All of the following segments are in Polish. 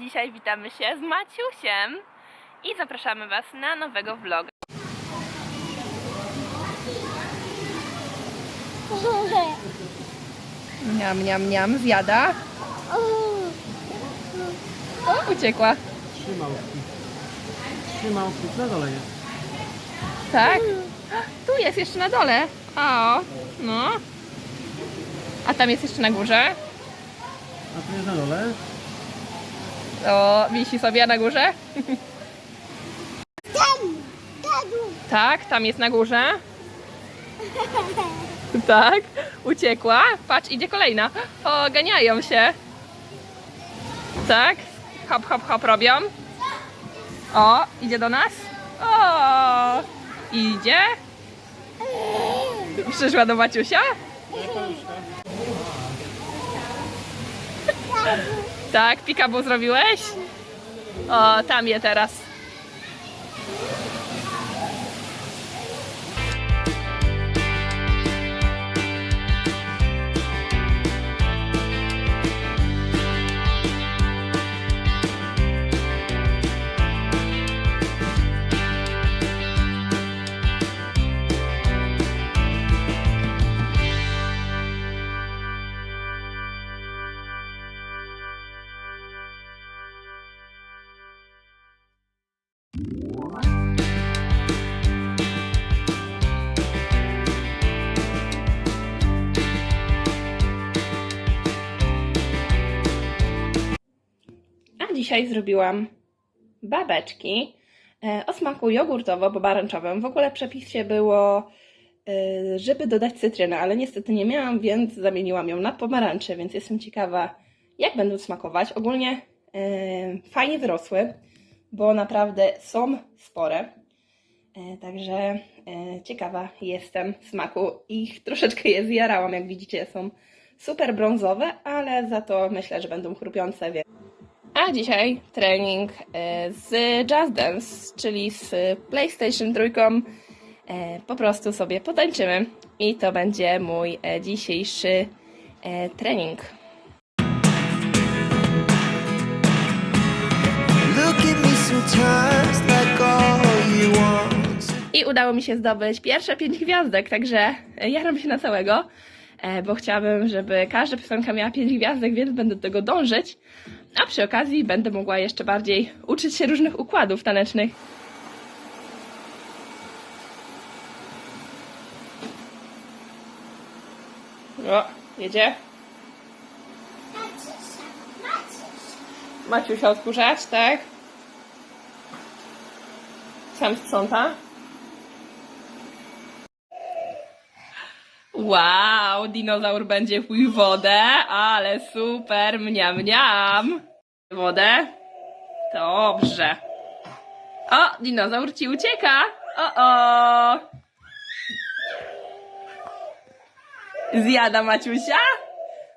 dzisiaj witamy się z Maciusiem i zapraszamy Was na nowego vloga. Miam, miam, miam, zjada. O, uciekła. Trzymałki. Trzymałki, na dole jest. Tak? Tu jest jeszcze na dole. O, no. A tam jest jeszcze na górze. A tu jest na dole. O, wisi sobie na górze. Tak, tam jest na górze. Tak, uciekła. Patrz, idzie kolejna. O, ganiają się. Tak, hop, hop, hop robią. O, idzie do nas. O, idzie. Przyszła do Maciusia. Tak, pikabu zrobiłeś? O, tam je teraz. Dzisiaj zrobiłam babeczki e, o smaku jogurtowo-pomarańczowym. W ogóle w przepisie było, e, żeby dodać cytrynę, ale niestety nie miałam, więc zamieniłam ją na pomarańcze, więc jestem ciekawa, jak będą smakować. Ogólnie e, fajnie wyrosły, bo naprawdę są spore. Także ciekawa jestem smaku. Ich troszeczkę je zjarałam, jak widzicie, są super brązowe, ale za to myślę, że będą chrupiące. Więc... A dzisiaj trening e, z Just Dance, czyli z PlayStation trójką. E, Po prostu sobie potańczymy i to będzie mój e, dzisiejszy trening. I udało mi się zdobyć pierwsze pięć gwiazdek, także jaram się na całego, bo chciałabym, żeby każda piosenka miała pięć gwiazdek, więc będę do tego dążyć. A przy okazji będę mogła jeszcze bardziej uczyć się różnych układów tanecznych. O, jedzie. Maciusia odkurzać, tak? Sam sprząta. Wow, dinozaur będzie pił wodę, ale super, mniam, mniam. Wodę? Dobrze. O, dinozaur ci ucieka. O, o. Zjada Maciusia?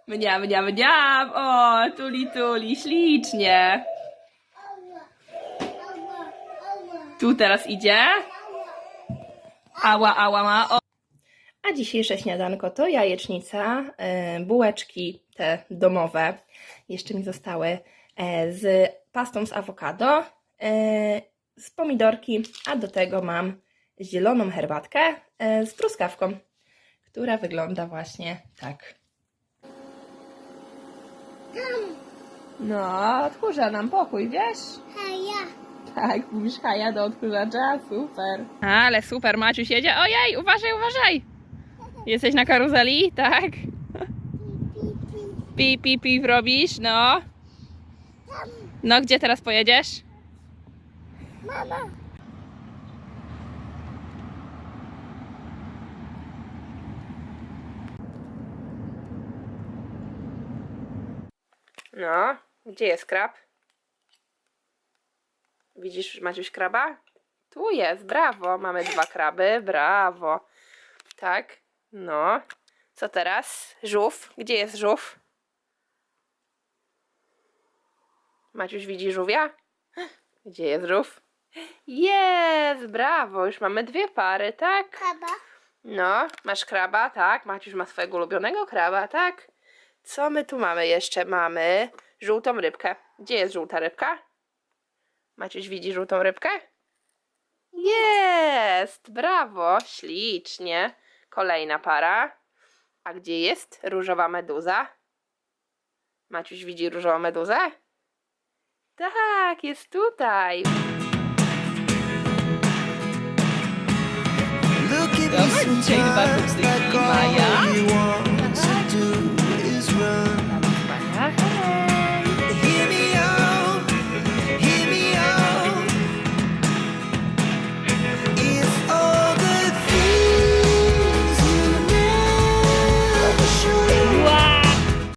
Mniam, mniam, mniam. O, tuli, tuli, ślicznie. Tu teraz idzie. Ała, ała, ma. O. Dzisiejsze śniadanko to jajecznica, e, bułeczki te domowe, jeszcze mi zostały e, z pastą z awokado, e, z pomidorki, a do tego mam zieloną herbatkę z truskawką, która wygląda właśnie tak. No, odkurza nam pokój, wiesz? Tak, mówisz haja do odkurzacza, super. Ale super, Maciuś jedzie. Ojej, uważaj, uważaj! Jesteś na karuzeli, tak? Pip, pip, pip robisz, no. No, gdzie teraz pojedziesz? Mama, No, gdzie jest krab? Widzisz, Maciuś, kraba? Tu jest, brawo. Mamy dwa kraby, brawo. Tak, no. Co teraz? Żółw. Gdzie jest żółw? Maciuś widzi żółwia? Gdzie jest żółw? Jest, brawo. Już mamy dwie pary, tak? kaba, No, masz kraba, tak? Maciuś ma swojego ulubionego kraba, tak? Co my tu mamy jeszcze? Mamy żółtą rybkę. Gdzie jest żółta rybka? Maciuś widzi żółtą rybkę? Jest! Brawo! Ślicznie. Kolejna para. A gdzie jest różowa meduza? Maciuś widzi różową meduzę? Tak, jest tutaj. Look at Dobra, dzisiaj Maja.